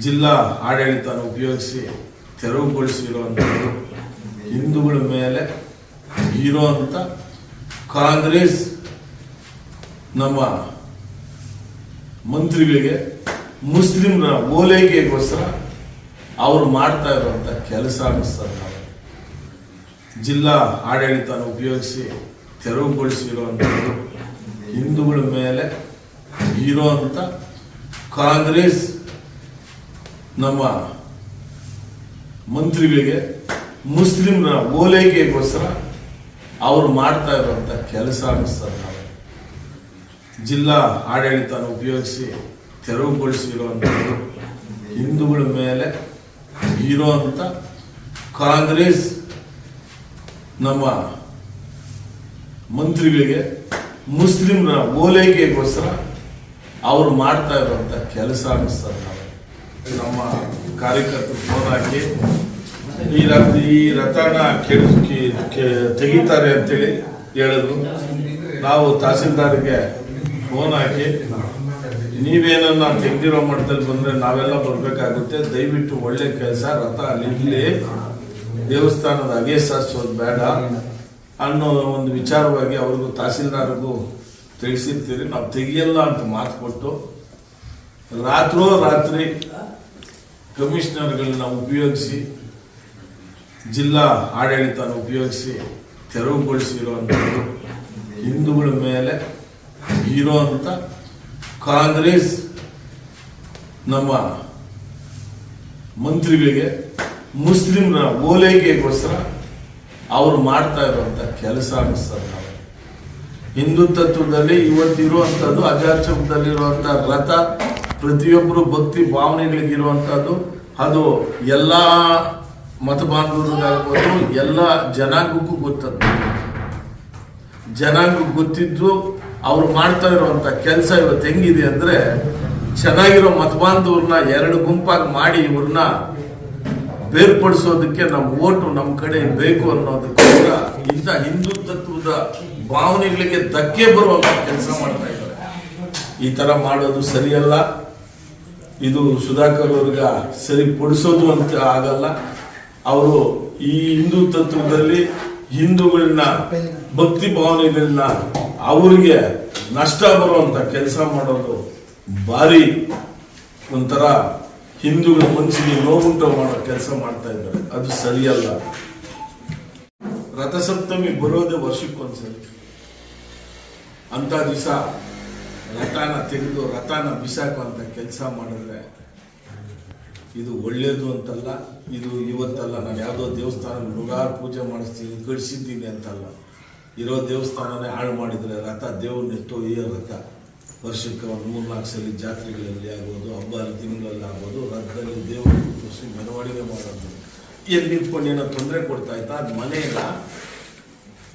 ಜಿಲ್ಲಾ ಆಡಳಿತನ ಉಪಯೋಗಿಸಿ ತೆರವುಗೊಳಿಸಿರುವಂಥದ್ದು ಹಿಂದೂಗಳ ಮೇಲೆ ಇರುವಂಥ ಕಾಂಗ್ರೆಸ್ ನಮ್ಮ ಮಂತ್ರಿಗಳಿಗೆ ಮುಸ್ಲಿಮ್ರ ಓಲೈಕೆಗೋಸ್ಕರ ಅವರು ಮಾಡ್ತಾ ಇರುವಂಥ ಕೆಲಸ ಅನ್ನಿಸ್ತದೆ ನಾವು. ಜಿಲ್ಲಾ ಆಡಳಿತನ ಉಪಯೋಗಿಸಿ ತೆರವುಗೊಳಿಸಿರುವಂಥದ್ದು ಹಿಂದೂಗಳ ಮೇಲೆ ಇರುವಂಥ ಕಾಂಗ್ರೆಸ್ ನಮ್ಮ ಮಂತ್ರಿಗಳಿಗೆ, ಮುಸ್ಲಿಮ್ರ ಓಲೈಕೆಗೋಸ್ಕರ ಅವರು ಮಾಡ್ತಾ ಇರುವಂಥ ಕೆಲಸ ಅನ್ನಿಸ್ತಾರೆ ನಾವು. ಜಿಲ್ಲಾ ಆಡಳಿತ ಉಪಯೋಗಿಸಿ ತೆರವುಗೊಳಿಸಿರುವಂಥದ್ದು ಹಿಂದೂಗಳ ಮೇಲೆ ಇರುವಂಥ ಕಾಂಗ್ರೆಸ್ ನಮ್ಮ ಮಂತ್ರಿಗಳಿಗೆ, ಮುಸ್ಲಿಮ್ರ ಓಲೈಕೆಗೋಸ್ಕರ ಅವರು ಮಾಡ್ತಾ ಇರುವಂಥ ಕೆಲಸ ಅನ್ನಿಸ್ತಾರೆ ನಾವು. ನಮ್ಮ ಕಾರ್ಯಕರ್ತರು ಫೋನ್ ಹಾಕಿ, ಈ ರಥ ಈ ರಥನ ಕೆಡಿಸಿ ತೆಗಿತಾರೆ ಅಂತೇಳಿ ಹೇಳಿದ್ರು. ನಾವು ತಹಸೀಲ್ದಾರ್ಗೆ ಫೋನ್ ಹಾಕಿ, ನೀವೇನನ್ನ ತೆಗ್ದಿರೋ ಮಟ್ಟದಲ್ಲಿ ಬಂದ್ರೆ ನಾವೆಲ್ಲ ಬರಬೇಕಾಗುತ್ತೆ. ದಯವಿಟ್ಟು ಒಳ್ಳೆ ಕೆಲಸ, ರಥ ಅಲ್ಲಿ ದೇವಸ್ಥಾನದ ಅಗೆ ಸಾರಿಸೋದು ಬೇಡ ಅನ್ನೋ ಒಂದು ವಿಚಾರವಾಗಿ ಅವ್ರಿಗೂ ತಹಸೀಲ್ದಾರ್ಗೂ ತಿಳಿಸಿರ್ತೀರಿ. ನಾವು ತೆಗಿಯಲ್ಲ ಅಂತ ಮಾತು ಕೊಟ್ಟು, ರಾತ್ರೋ ರಾತ್ರಿ ಕಮಿಷನರ್ಗಳನ್ನ ಉಪಯೋಗಿಸಿ ಜಿಲ್ಲಾ ಆಡಳಿತನ ಉಪಯೋಗಿಸಿ ತೆರವುಗೊಳಿಸಿರುವಂಥದ್ದು ಹಿಂದೂಗಳ ಮೇಲೆ ಇರುವಂಥ ಕಾಂಗ್ರೆಸ್ ನಮ್ಮ ಮಂತ್ರಿಗಳಿಗೆ ಮುಸ್ಲಿಮ್ರ ಓಲೈಕೆಗೋಸ್ಕರ ಅವರು ಮಾಡ್ತಾ ಇರುವಂಥ ಕೆಲಸ ಅನ್ನಿಸ್ತದೆ ನಾವು. ಹಿಂದೂ ತತ್ವದಲ್ಲಿ ಇವತ್ತಿರುವಂಥದ್ದು ಅಜಾಚಕದಲ್ಲಿರುವಂಥ ರಥ ಪ್ರತಿಯೊಬ್ಬರು ಭಕ್ತಿ ಭಾವನೆಗಳಿಗಿರುವಂಥದ್ದು ಅದು ಎಲ್ಲ ಮತ ಎಲ್ಲ ಜನಾಂಗಕ್ಕೂ ಗೊತ್ತದ್ದು. ಜನಾಂಗಕ್ಕೆ ಗೊತ್ತಿದ್ದು ಅವ್ರು ಮಾಡ್ತಾ ಇರುವಂತ ಕೆಲಸ ಇವತ್ತು ಹೆಂಗಿದೆ ಅಂದ್ರೆ, ಚೆನ್ನಾಗಿರೋ ಮತಬಾಂಧವ್ರನ್ನ ಎರಡು ಗುಂಪಾಗಿ ಮಾಡಿ ಇವ್ರನ್ನ ಬೇರ್ಪಡಿಸೋದಕ್ಕೆ ನಮ್ಮ ಓಟು ನಮ್ಮ ಕಡೆ ಬೇಕು ಅನ್ನೋದಕ್ಕೋಸ್ಕರ ಇಂಥ ಹಿಂದೂ ತತ್ವದ ಭಾವನೆಗಳಿಗೆ ಧಕ್ಕೆ ಬರುವಂತ ಕೆಲಸ ಮಾಡ್ತಾ ಇದ್ದಾರೆ. ಈ ತರ ಮಾಡೋದು ಸರಿಯಲ್ಲ. ಇದು ಸುಧಾಕರ್ ಅವ್ರಿಗೆ ಸರಿಪಡಿಸೋದು ಅಂತ ಆಗಲ್ಲ. ಅವರು ಈ ಹಿಂದೂ ತತ್ವದಲ್ಲಿ ಹಿಂದೂಗಳನ್ನ ಭಕ್ತಿ ಭಾವನೆಗಳನ್ನ ಅವರಿಗೆ ನಷ್ಟ ಬರುವಂತ ಕೆಲಸ ಮಾಡೋದು ಭಾರಿ ಒಂಥರ ಹಿಂದೂಗಳ ಮನಸ್ಸಿಗೆ ನೋವುಂಟು ಮಾಡೋ ಕೆಲಸ ಮಾಡ್ತಾ ಇದ್ದಾರೆ. ಅದು ಸರಿಯಲ್ಲ. ರಥಸಪ್ತಮಿ ಬರೋದೇ ವರ್ಷಕ್ಕೊಂದ್ಸರಿ. ಅಂತ ದಿವಸ ರಥನ ತೆಗೆದು, ರಥನ ಬಿಸಾಕುವಂಥ ಕೆಲಸ ಮಾಡಿದ್ರೆ ಇದು ಒಳ್ಳೆಯದು ಅಂತಲ್ಲ, ಇದು ಇವತ್ತಲ್ಲ. ನಾನು ಯಾವುದೋ ದೇವಸ್ಥಾನ ನೂರಾರು ಪೂಜೆ ಮಾಡಿಸ್ತೀನಿ ಕಳಿಸಿದ್ದೀನಿ ಅಂತಲ್ಲ. ಇರೋ ದೇವಸ್ಥಾನನೇ ಹಾಳು ಮಾಡಿದರೆ ರಥ ದೇವ್ರನ್ನ ಎತ್ತೋ ಈ ರಥ. ವರ್ಷಕ್ಕೆ ಒಂದು ಮೂರ್ನಾಲ್ಕು ಸಲ ಜಾತ್ರೆಗಳಲ್ಲಿ ಆಗ್ಬೋದು ಹಬ್ಬ ತಿಂಗಳಲ್ಲಿ ಆಗ್ಬೋದು, ರಥದಲ್ಲಿ ದೇವರು ಕೂರಿಸಿ ಮೆರವಣಿಗೆ ಮಾಡೋದು. ಎಲ್ಲಿ ನಿಂತ್ಕೊಂಡು ಏನೋ ತೊಂದರೆ ಕೊಡ್ತಾ ಇತ್ತಾ ಅದು ಮನೆಯಿಲ್ಲ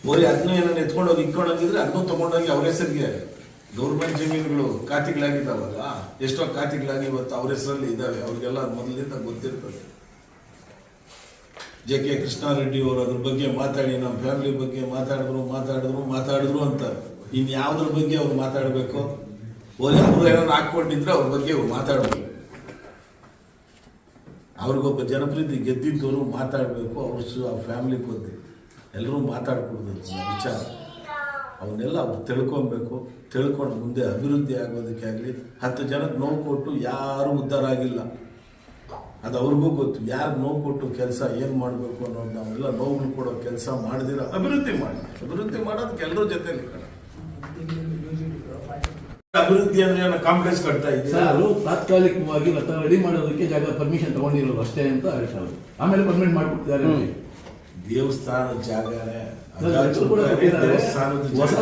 ಬರೀ ಅದನ್ನೂ ಏನೋ ಎತ್ಕೊಂಡೋಗಿ ಇಟ್ಕೊಂಡೋಗಿದ್ರೆ ಅದನ್ನೂ ತೊಗೊಂಡೋಗಿ ಅವ್ರ ಹೆಸರಿಗೆ. ಗೌರ್ಮೆಂಟ್ ಜಮೀನುಗಳು ಖಾತೆಗಳಾಗಿದ್ದಾವಲ್ಲ ಎಷ್ಟೋ ಖಾತೆಗಳಾಗಿ ಇವತ್ತು ಅವ್ರ ಹೆಸರಲ್ಲಿ ಇದ್ದಾವೆ. ಅವ್ರಿಗೆಲ್ಲ ಮೊದಲಿಂದ ಗೊತ್ತಿರ್ತದೆ. ಜೆ ಕೆ ಕೃಷ್ಣಾರೆಡ್ಡಿ ಅವರು ಅದ್ರ ಬಗ್ಗೆ ಮಾತಾಡಿ, ನಮ್ಮ ಫ್ಯಾಮಿಲಿ ಬಗ್ಗೆ ಮಾತಾಡಿದ್ರು ಮಾತಾಡಿದ್ರು ಮಾತಾಡಿದ್ರು ಅಂತ. ಇನ್ ಯಾವ್ದ್ರ ಬಗ್ಗೆ ಅವ್ರು ಮಾತಾಡಬೇಕು? ಏನಾರ ಏನಾದ್ರು ಹಾಕೊಂಡಿದ್ರೆ ಅವ್ರ ಬಗ್ಗೆ ಮಾತಾಡಬೇಕು. ಅವ್ರಿಗೊಬ್ಬ ಜನಪ್ರೀತಿ ಗೆದ್ದಿದ್ದವರು ಮಾತಾಡಬೇಕು. ಅವ್ರ ಅವ್ರ ಫ್ಯಾಮಿಲಿ ಬಂದು ಎಲ್ಲರೂ ಮಾತಾಡ್ಕೊಡ್ದು ವಿಚಾರ. ಅವನ್ನೆಲ್ಲ ಅವ್ರು ತಿಳ್ಕೊಬೇಕು ತಿಳ್ಕೊಂಡು ಮುಂದೆ ಅಭಿವೃದ್ಧಿ ಆಗೋದಕ್ಕೆ ಆಗಲಿ ಹತ್ತು ಜನಕ್ಕೆ ನೋವು ಕೊಟ್ಟು ಯಾರೂ ಉದ್ಧಾರ ಆಗಿಲ್ಲ. ಅದು ಅವ್ರಿಗೂ ಗೊತ್ತು ಯಾರು ನೋವು ಕೊಟ್ಟು ಕೆಲಸ ಏನು ಮಾಡಬೇಕು ಅನ್ನೋದು ನಾವೆಲ್ಲ ನೋವುಗಳು ಕೊಡೋ ಕೆಲಸ ಮಾಡಿದಿರ ಅಭಿವೃದ್ಧಿ ಮಾಡಿ. ಅಭಿವೃದ್ಧಿ ಮಾಡೋದಕ್ಕೆ ಎಲ್ಲರ ಜೊತೆಲಿ ಕಣ. ಅಭಿವೃದ್ಧಿ ಅಂದ್ರೆ ಕಾಂಪ್ಲೆಕ್ಸ್ ಕಟ್ತಾ ಸರ್ ಅದು ತಾತ್ಕಾಲಿಕವಾಗಿ ರೆಡಿ ಮಾಡೋದಕ್ಕೆ ಜಾಗ ಪರ್ಮಿಷನ್ ತಗೊಂಡಿರೋದು ಅಷ್ಟೇ ಅಂತ ಹೇಳ್ತಾರೆ ಆಮೇಲೆ ಪರ್ಮಿಟ್ ಮಾಡಿಬಿಡ್ತಾರೆ ದೇವಸ್ಥಾನ ದೇವಸ್ಥಾನದ ಜಾಗನೇ ಹೊಸ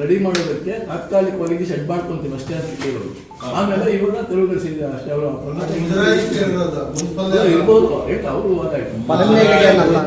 ರೆಡಿ ಮಾಡೋದಕ್ಕೆ ತಾತ್ಕಾಲಿಕವಾಗಿ ಶೆಡ್ ಮಾಡ್ಕೊಂತೀವಿ ಅಷ್ಟೇ ಅಂತ ಕೇಳೋದು ಆಮೇಲೆ ಇವಾಗ ತೆರವುಗೊಳಿಸಿದೆ ಅಷ್ಟೇ. ಅವರು ಇರ್ಬೋದು. ಅವರು ಪರಮೇಶ್ವರನಲ್ಲ